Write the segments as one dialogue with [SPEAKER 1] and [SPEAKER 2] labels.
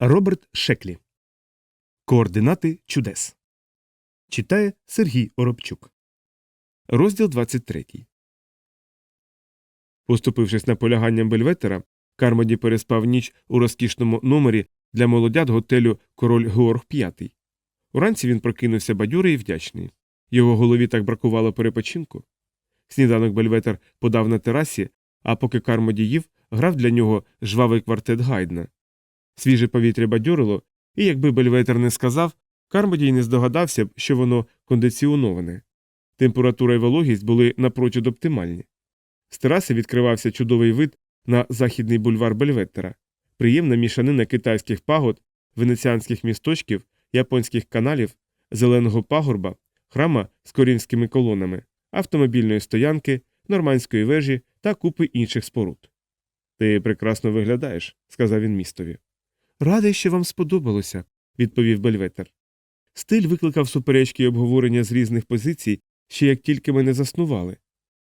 [SPEAKER 1] Роберт Шеклі. Координати чудес. Читає Сергій Оробчук. Розділ 23. Поступившись наполяганням Бельветера, Кармоді переспав ніч у розкішному номері для молодят готелю Король Георг V. Уранці він прокинувся бадьорий і вдячний. Його голові так бракувало перепочинку. Сніданок Бельветер подав на терасі, а поки Кармоді їв, грав для нього жвавий квартет Гайдна. Свіже повітря бадьорило, і якби Бельветер не сказав, Кармоді й не здогадався б, що воно кондиціоноване. Температура і вологість були напрочуд оптимальні. З тераси відкривався чудовий вид на західний бульвар Бельветтера, приємна мішанина китайських пагод, венеціанських місточків, японських каналів, зеленого пагорба, храма з корінськими колонами, автомобільної стоянки, нормандської вежі та купи інших споруд. Ти прекрасно виглядаєш, сказав він містові. Радий, що вам сподобалося, відповів Бельветер. Стиль викликав суперечки й обговорення з різних позицій, ще як тільки мене заснували.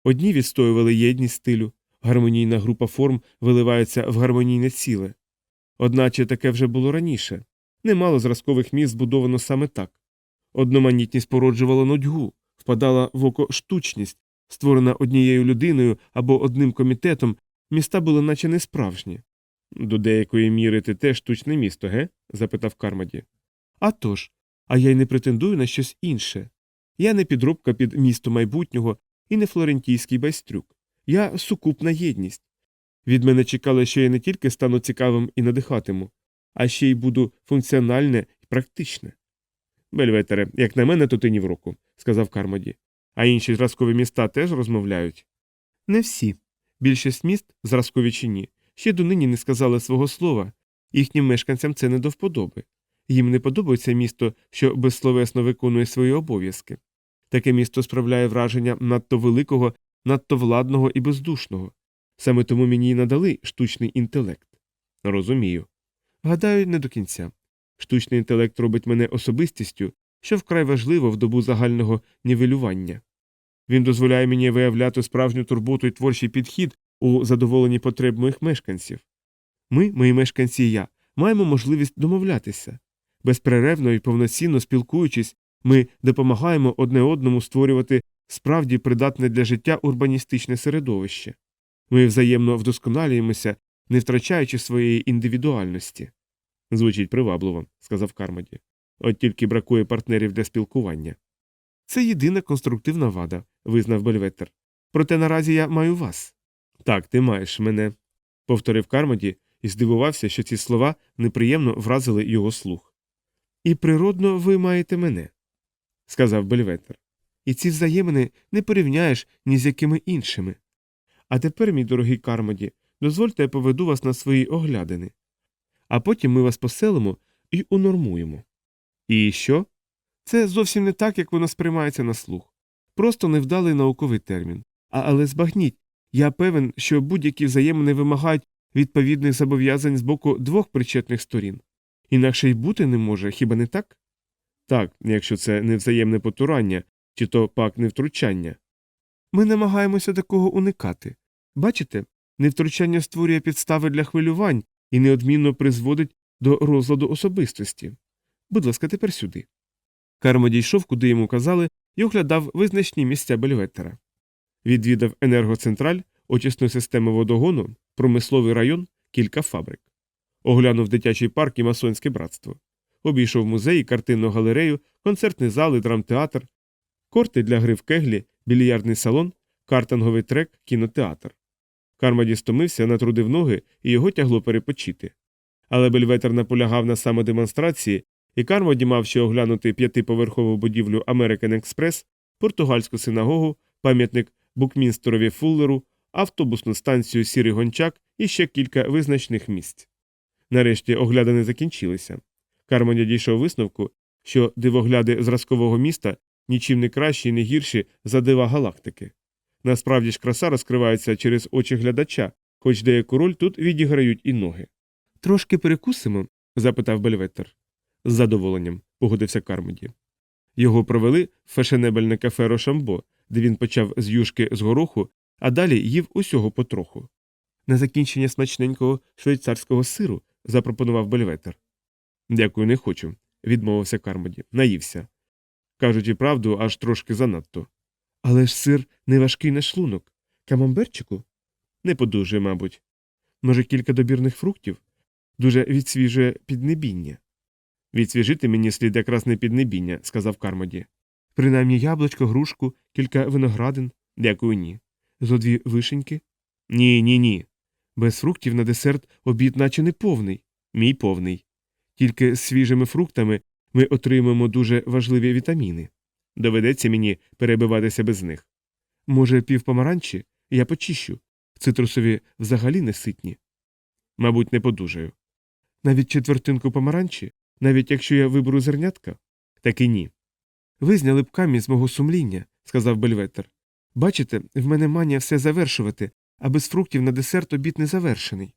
[SPEAKER 1] Одні відстоювали єдність стилю, гармонійна група форм виливається в гармонійне ціле. Одначе таке вже було раніше. Немало зразкових міст збудовано саме так. Одноманітність породжувала нудьгу, впадала в око штучність, створена однією людиною або одним комітетом, міста були наче не справжні. До деякої міри ти теж штучне місто, ге? запитав Кармаді. «А тож, а я й не претендую на щось інше. Я не підробка під місто майбутнього і не флорентійський байстрюк. Я сукупна єдність. Від мене чекали, що я не тільки стану цікавим і надихатиму, а ще й буду функціональне і практичне. Бельветере, як на мене, то ти ні в року, сказав Кармоді. А інші зразкові міста теж розмовляють? Не всі. Більшість міст, зразкові чи ні, ще донині не сказали свого слова, їхнім мешканцям це не до вподоби. Їм не подобається місто, що безсловесно виконує свої обов'язки. Таке місто справляє враження надто великого, надто владного і бездушного. Саме тому мені й надали штучний інтелект. Розумію. Гадаю, не до кінця. Штучний інтелект робить мене особистістю, що вкрай важливо в добу загального нівелювання. Він дозволяє мені виявляти справжню турботу і творчий підхід у задоволенні потреб моїх мешканців. Ми, мої мешканці і я, маємо можливість домовлятися. Безперервно і повноцінно спілкуючись, ми допомагаємо одне одному створювати справді придатне для життя урбаністичне середовище. Ми взаємно вдосконалюємося, не втрачаючи своєї індивідуальності. Звучить привабливо, сказав Кармоді. От тільки бракує партнерів для спілкування. Це єдина конструктивна вада, визнав Бельветтер. Проте наразі я маю вас. Так, ти маєш мене, повторив Кармоді і здивувався, що ці слова неприємно вразили його слух. І природно ви маєте мене, сказав Бельветер. І ці взаємини не порівняєш ні з якими іншими. А тепер, мій дорогий Кармоді, дозвольте я поведу вас на свої оглядини. А потім ми вас поселимо і унормуємо. І що? Це зовсім не так, як воно сприймається на слух. Просто невдалий науковий термін. А, але збагніть, я певен, що будь-які взаємини вимагають відповідних зобов'язань з боку двох причетних сторін. Інакше й бути не може, хіба не так? Так, якщо це не взаємне потурання, чи то пак не втручання. Ми намагаємося такого уникати. Бачите, невтручання створює підстави для хвилювань і неодмінно призводить до розладу особистості. Будь ласка, тепер сюди. Кармо дійшов, куди йому казали, і оглядав визначні місця Бельветтера. Відвідав енергоцентраль, очисну систему водогону, промисловий район, кілька фабрик. Оглянув дитячий парк і масонське братство. Обійшов музей, картинну галерею, концертний зал і драмтеатр, корти для гри в кеглі, більярдний салон, картинговий трек, кінотеатр. Кармаді стомився, натрудив ноги і його тягло перепочити. Але Бельветер наполягав на самодемонстрації, і Кармоді мав ще оглянути п'ятиповерхову будівлю American Express, португальську синагогу, пам'ятник Букмінстерові Фуллеру, автобусну станцію Сірий Гончак і ще кілька визначних місць. Нарешті оглядини закінчилися. Кармоді дійшов висновку, що дивогляди зразкового міста нічим не кращі і не гірші за дива галактики. Насправді ж краса розкривається через очі глядача, хоч деяку роль тут відіграють і ноги. Трошки перекусимо? запитав Бельветтер. З задоволенням, погодився Кармоді. Його провели в фешенебельне кафе Рошамбо, де він почав з юшки з гороху, а далі їв усього потроху. На закінчення смачненького швейцарського сиру, запропонував Бельветер. Дякую, не хочу, відмовився Кармоді. Наївся. Кажучи правду, аж трошки занадто. Але ж сир не важкий на шлунок. Камамберчику? Не подужує, мабуть. Може, кілька добірних фруктів? Дуже відсвіжує піднебіння. Відсвіжити мені слід якраз не піднебіння, сказав Кармоді. Принаймні яблучко, грушку, кілька виноградин. Дякую, ні. Зо дві вишеньки? Ні, ні, ні. Без фруктів на десерт обід наче не повний. Мій повний. Тільки з свіжими фруктами ми отримаємо дуже важливі вітаміни. Доведеться мені перебиватися без них. Може, пів помаранчі? Я почищу. Цитрусові взагалі не ситні. Мабуть, не подужаю. Навіть четвертинку помаранчі, навіть якщо я виберу зернятка? Так і ні. Ви зняли б камінь з мого сумління, сказав Бельветер. Бачите, в мене манія все завершувати, а без фруктів на десерт обід не завершений.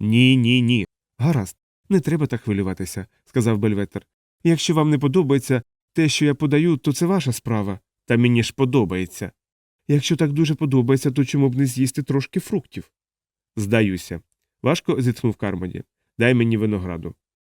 [SPEAKER 1] Ні, ні, ні. Гаразд, не треба так хвилюватися, сказав Бельветер. Якщо вам не подобається те, що я подаю, то це ваша справа. Та мені ж подобається. Якщо так дуже подобається, то чому б не з'їсти трошки фруктів? Здаюся. Важко зітхнув Кармоді. Дай мені винограду.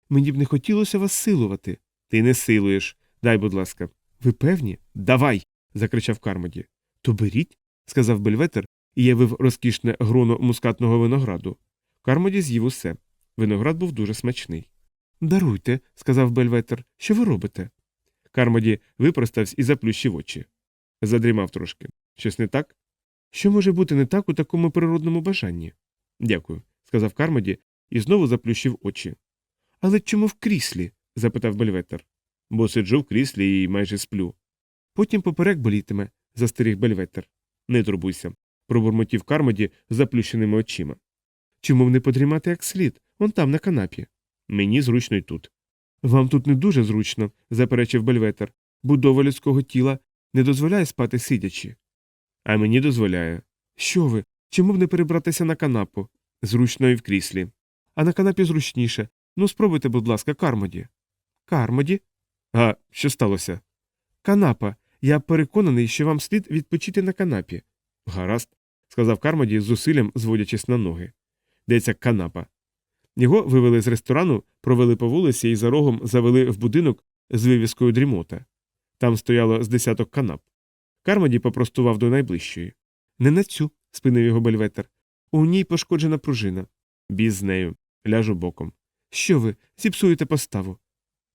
[SPEAKER 1] Мені б не хотілося вас силувати. Ти не силуєш. Дай, будь ласка. Ви певні? Давай. закричав Кармоді. То беріть, сказав Бельветер і явив розкішне гроно мускатного винограду. Кармоді з'їв усе. Виноград був дуже смачний. Даруйте, сказав Бельветер. Що ви робите? Кармоді випростався і заплющив очі. Задрімав трошки. Щось не так? Що може бути не так у такому природному бажанні? Дякую, сказав Кармоді і знову заплющив очі. Але чому в кріслі? запитав Бельветер. Бо сиджу в кріслі і майже сплю. Потім поперек болітиме, застеріг Бельветер. Не турбуйся, пробурмотів Кармоді заплющеними очима. Чому б не подрімати як слід, он там на канапі? Мені зручно й тут. Вам тут не дуже зручно, заперечив Бельветер. Будова людського тіла не дозволяє спати сидячи. А мені дозволяє. Що ви? Чому б не перебратися на канапу? Зручно і в кріслі. А на канапі зручніше. Ну, спробуйте, будь ласка, Кармоді. Кармоді? А що сталося? Канапа. Я переконаний, що вам слід відпочити на канапі. Гаразд, сказав Кармоді з зусиллям, зводячись на ноги. Де ця канапа? Його вивели з ресторану, провели по вулиці і за рогом завели в будинок з вивіскою дрімота. Там стояло з десяток канап. Кармоді попростував до найближчої. Не на цю, спинив його бельветер. У ній пошкоджена пружина. Біз з нею. Ляжу боком. Що ви? Зіпсуєте поставу.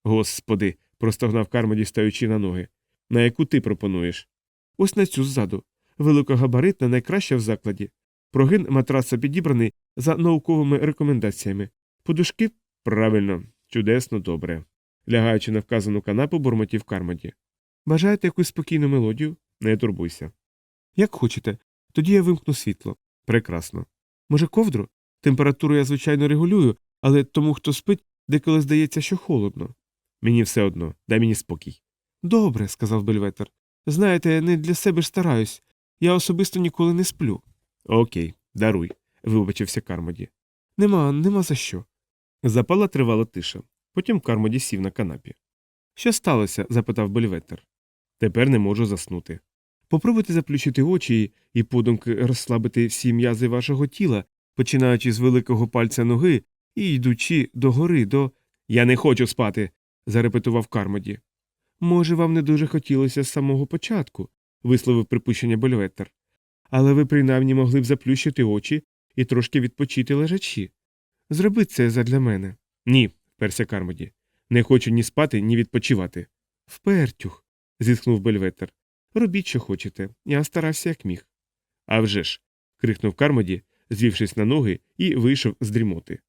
[SPEAKER 1] Господи. Простогнав Кармоді, стаючи на ноги. На яку ти пропонуєш? Ось на цю ззаду. Великогабаритна, найкраща в закладі. Прогин матраса підібраний за науковими рекомендаціями. Подушки правильно, чудесно, добре. Лягаючи на вказану канапу, бурмотів Кармоді. Бажаєте якусь спокійну мелодію? Не турбуйся. Як хочете, тоді я вимкну світло. Прекрасно. Може, ковдру? Температуру я, звичайно, регулюю, але тому, хто спить, деколи здається, що холодно. Мені все одно, дай мені спокій. Добре, сказав Бельветер. Знаєте, не для себе ж стараюсь. Я особисто ніколи не сплю. Окей, даруй, вибачився Кармоді. Нема, нема за що. Запала тривала тиша. Потім Кармоді сів на канапі. Що сталося? запитав Бельветер. Тепер не можу заснути. Попробуйте заплющити очі і подумки розслабити всі м'язи вашого тіла, починаючи з великого пальця ноги і йдучи до гори, до. Я не хочу спати. Зарепетував Кармоді. Може, вам не дуже хотілося з самого початку, висловив припущення Бельветер. Але ви принаймні могли б заплющити очі і трошки відпочити лежачі. Зроби це задля мене. Ні, вперся Кармоді. Не хочу ні спати, ні відпочивати. Впертюх. зітхнув Бельветер. Робіть, що хочете. Я старався, як міг. «А вже ж!» – крикнув Кармоді, звівшись на ноги, і вийшов з дрімоти.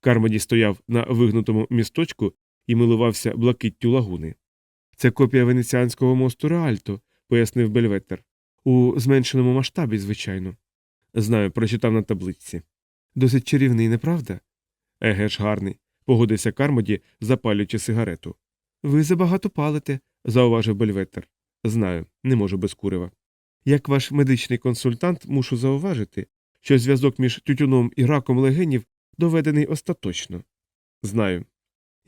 [SPEAKER 1] Кармоді стояв на вигнутому місточку і милувався блакиттю лагуни. Це копія венеціанського мосту Реальто, пояснив Бельветер. У зменшеному масштабі, звичайно. Знаю, прочитав на табличці. Досить чарівний, неправда? Еге ж, гарний, погодився Кармоді, запалюючи сигарету. Ви забагато палите, зауважив Бельветер. Знаю, не можу без курева. Як ваш медичний консультант мушу зауважити, що зв'язок між тютюном і раком легенів доведений остаточно. Знаю.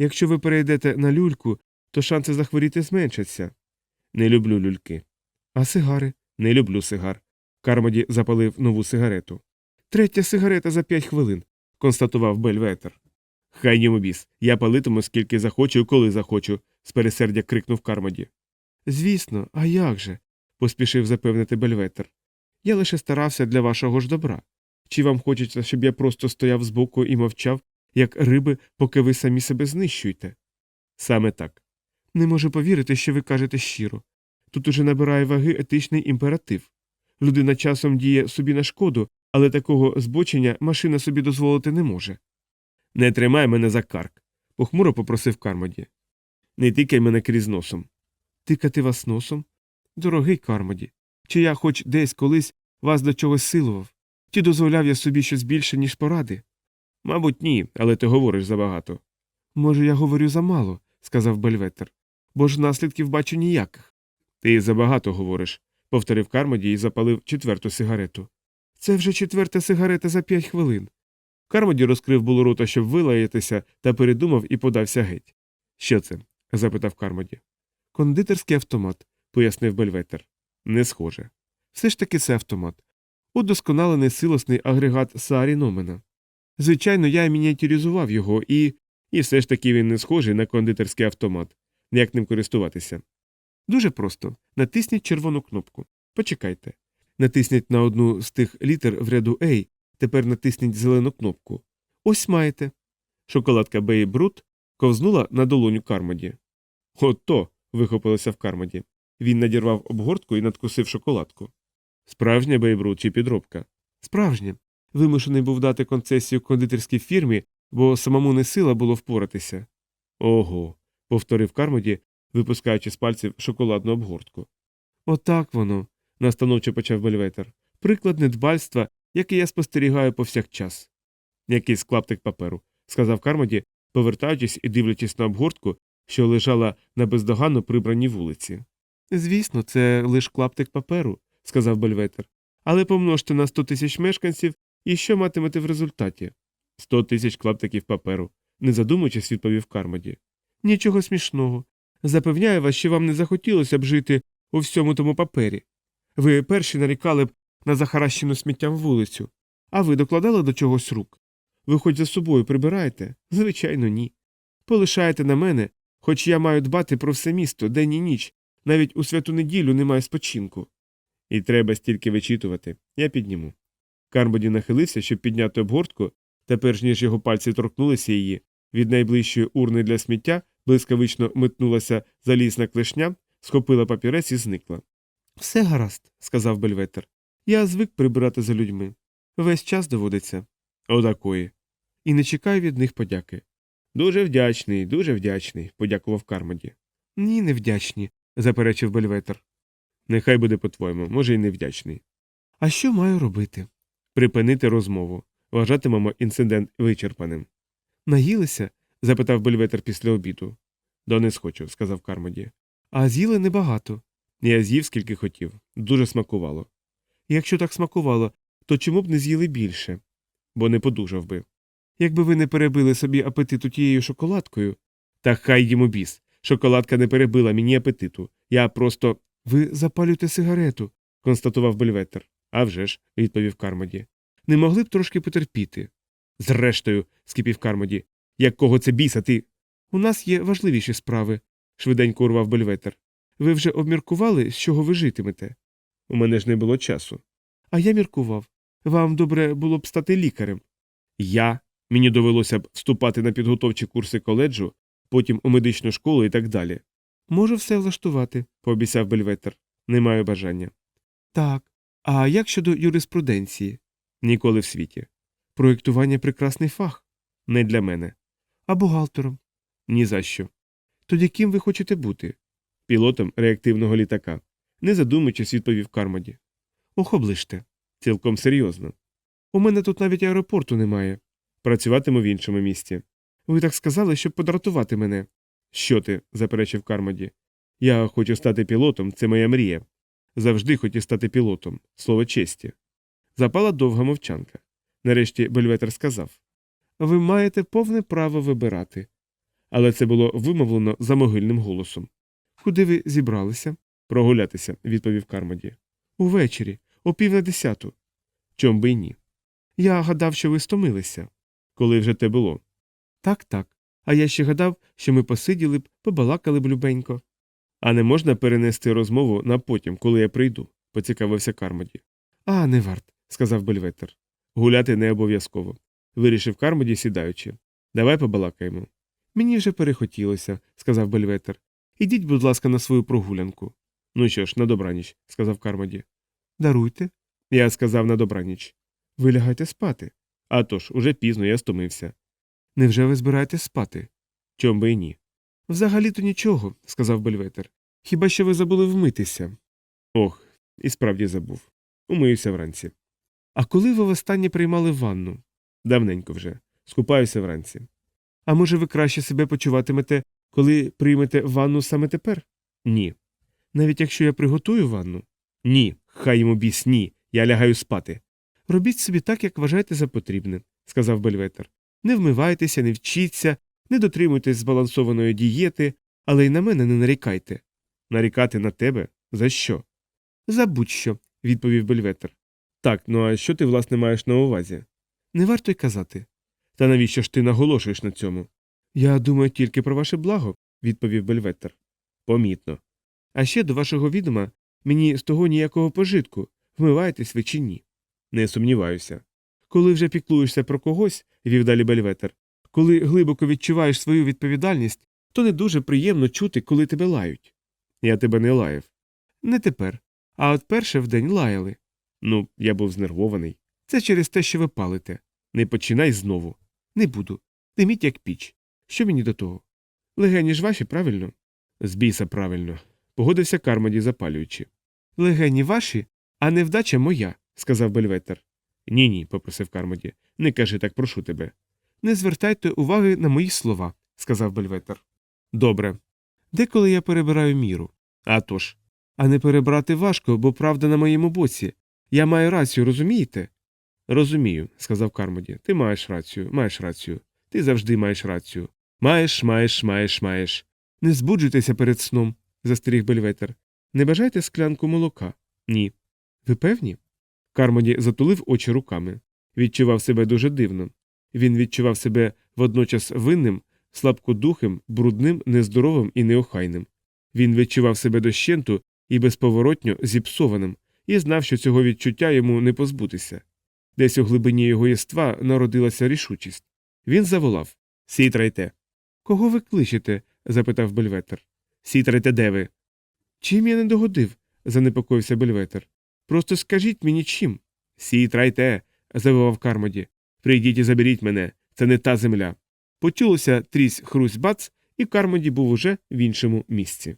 [SPEAKER 1] Якщо ви перейдете на люльку, то шанси захворіти зменшаться. Не люблю люльки. А сигари? Не люблю сигар. Кармоді запалив нову сигарету. Третя сигарета за п'ять хвилин, констатував Бельветер. Хай йому біс. Я палитиму скільки захочу і коли захочу, з пересердя крикнув Кармоді. Звісно, а як же? поспішив запевнити Бельветер. Я лише старався для вашого ж добра. Чи вам хочеться, щоб я просто стояв збоку і мовчав, як риби, поки ви самі себе знищуєте? Саме так. Не можу повірити, що ви кажете щиро. Тут уже набирає ваги етичний імператив. Людина часом діє собі на шкоду, але такого збочення машина собі дозволити не може. Не тримай мене за карк, похмуро попросив Кармоді. Не тикай мене крізь носом. Тикати вас носом? Дорогий Кармоді, чи я хоч десь колись вас до чогось силував? Чи дозволяв я собі щось більше, ніж поради? Мабуть, ні, але ти говориш забагато. Може, я говорю замало, сказав Бельветер, бо ж наслідків бачу ніяких. Ти забагато говориш, повторив Кармоді і запалив четверту сигарету. Це вже четверта сигарета за п'ять хвилин. Кармоді розкрив було рота, щоб вилаятися, та передумав і подався геть. Що це? запитав Кармоді. Кондитерський автомат, пояснив Бельветер. Не схоже. Все ж таки це автомат. Удосконалений силосний агрегат Саарі Номена. Звичайно, я мініатюризував його і. І все ж таки він не схожий на кондитерський автомат. Як ним користуватися? Дуже просто. Натисніть червону кнопку. Почекайте. Натисніть на одну з тих літер в ряду A, тепер натисніть зелену кнопку. Ось маєте. Шоколадка Бей Брут ковзнула на долоню Кармоді. Ото. вихопилося в Кармоді. Він надірвав обгортку і надкусив шоколадку. Справжня Бейбрут чи підробка? Справжня. Вимушений був дати концесію кондитерській фірмі, бо самому не сила було впоратися. Ого. повторив Кармоді, випускаючи з пальців шоколадну обгортку. Отак воно, настановче почав Бельветер. Приклад недбальства, який я спостерігаю повсякчас. Якийсь клаптик паперу, сказав Кармоді, повертаючись і дивлячись на обгортку, що лежала на бездоганно прибраній вулиці. Звісно, це лише клаптик паперу, сказав Бельветер. Але помножте на сто тисяч мешканців і що матимете в результаті? Сто тисяч клаптиків паперу, не задумуючись, відповів Кармоді. Нічого смішного. Запевняю вас, що вам не захотілося б жити у всьому тому папері. Ви перші нарікали б на захаращену сміттям вулицю, а ви докладали до чогось рук. Ви хоч за собою прибираєте? Звичайно, ні. Полишаєте на мене, хоч я маю дбати про все місто день і ніч, навіть у святу неділю немає спочинку. І треба стільки вичитувати, я підніму. Кармоді нахилився, щоб підняти обгортку, та перш ніж його пальці торкнулися її, від найближчої урни для сміття блискавично метнулася залізна клешня, схопила папірець і зникла. Все гаразд, сказав Бельветер. Я звик прибирати за людьми. Весь час доводиться. Отакої. І не чекаю від них подяки. Дуже вдячний, дуже вдячний, подякував Кармоді. Ні, не вдячні, заперечив Бельветер. Нехай буде по-твоєму, може, й невдячний. А що маю робити? Припинити розмову. Вважатимемо інцидент вичерпаним. Наїлися? запитав Бельветер після обіду. Да не схочу, сказав Кармоді. А з'їли небагато. Я з'їв скільки хотів. Дуже смакувало. Якщо так смакувало, то чому б не з'їли більше? Бо не подужав би. Якби ви не перебили собі апетиту тією шоколадкою. Та хай йому біс. Шоколадка не перебила мені апетиту. Я просто. Ви запалюєте сигарету, констатував Бельветер. «А вже ж», – відповів Кармоді. Не могли б трошки потерпіти. Зрештою, скипів Кармоді. Як кого це біса, ти. У нас є важливіші справи, швиденько урвав Бельветер. Ви вже обміркували, з чого ви житимете? У мене ж не було часу. А я міркував. Вам добре було б стати лікарем. Я. Мені довелося б вступати на підготовчі курси коледжу, потім у медичну школу і так далі. Можу все влаштувати, пообіцяв Бельветер. Не маю бажання. Так. А як щодо юриспруденції? Ніколи в світі. Проєктування прекрасний фах. Не для мене. А бухгалтером? Ні за що. Тоді ким ви хочете бути? Пілотом реактивного літака. Не задумуючись, відповів Кармоді. Ох, оближте. Цілком серйозно. У мене тут навіть аеропорту немає. Працюватиму в іншому місті. Ви так сказали, щоб подратувати мене. Що ти? заперечив Кармоді. Я хочу стати пілотом, це моя мрія. Завжди хотів стати пілотом, слово честі. Запала довга мовчанка. Нарешті Бельветер сказав Ви маєте повне право вибирати. Але це було вимовлено за могильним голосом. Куди ви зібралися? Прогулятися, відповів Кармоді. Увечері, о пів на десяту. Чом би й ні. Я гадав, що ви стомилися. Коли вже те було? Так, так. А я ще гадав, що ми посиділи б, побалакали б любенько. А не можна перенести розмову на потім, коли я прийду, поцікавився Кармоді. А, не варт, сказав Бельветер. Гуляти не обов'язково. Вирішив Кармоді, сідаючи. Давай побалакаємо. Мені вже перехотілося, сказав Бельветер. Ідіть, будь ласка, на свою прогулянку. Ну що ж, на добраніч, сказав Кармоді. Даруйте. Я сказав на добраніч. Ви лягаєте спати. А тож, уже пізно, я стомився. Невже ви збираєтесь спати? Чом би і ні. Взагалі то нічого, сказав Бельветер. Хіба що ви забули вмитися? Ох, і справді забув. Умиюся вранці. А коли ви востаннє приймали ванну? Давненько вже. Скупаюся вранці. А може, ви краще себе почуватимете, коли приймете ванну саме тепер? Ні. Навіть якщо я приготую ванну? Ні. Хай йому біс, ні. Я лягаю спати. Робіть собі так, як вважаєте за потрібне, сказав Бельветер. Не вмивайтеся, не вчіться, не дотримуйтесь збалансованої дієти, але й на мене не нарікайте. Нарікати на тебе? За що? За будь-що, відповів Бельветер. Так, ну а що ти, власне, маєш на увазі? Не варто й казати. Та навіщо ж ти наголошуєш на цьому? Я думаю тільки про ваше благо, відповів Бельветер. Помітно. А ще до вашого відома мені з того ніякого пожитку, вмиваєтесь ви чи ні. Не сумніваюся. Коли вже піклуєшся про когось, вів далі Бельветер, коли глибоко відчуваєш свою відповідальність, то не дуже приємно чути, коли тебе лають. Я тебе не лаяв. Не тепер. А от перше вдень лаяли. Ну, я був знервований. Це через те, що ви палите. Не починай знову. Не буду. Диміть, як піч. Що мені до того? Легені ж ваші, правильно? З біса правильно. Погодився Кармоді, запалюючи. Легені ваші, а невдача моя, сказав Бельветер. Ні, ні, попросив Кармоді. Не кажи так, прошу тебе. Не звертайте уваги на мої слова, сказав Бельветер. Добре. Деколи я перебираю міру. А тож. А не перебрати важко, бо правда на моєму боці. Я маю рацію, розумієте? Розумію, сказав Кармоді. Ти маєш рацію, маєш рацію. Ти завжди маєш рацію. Маєш, маєш, маєш, маєш. Не збуджуйтеся перед сном, застеріг Бельветер. Не бажаєте склянку молока? Ні. Ви певні? Кармоді затулив очі руками. Відчував себе дуже дивно. Він відчував себе водночас винним, слабкодухим, брудним, нездоровим і неохайним. Він відчував себе дощенту і безповоротньо зіпсованим, і знав, що цього відчуття йому не позбутися. Десь у глибині його єства народилася рішучість. Він заволав Сітрайте. Кого ви кличете? запитав Бельветер. Сітрайте, де ви? Чим я не догодив? занепокоївся Бельветер. Просто скажіть мені чим. Сітрайте. завивав Кармоді. Прийдіть і заберіть мене. Це не та земля. Почулося трісь хрусь бац, і Кармоді був уже в іншому місці.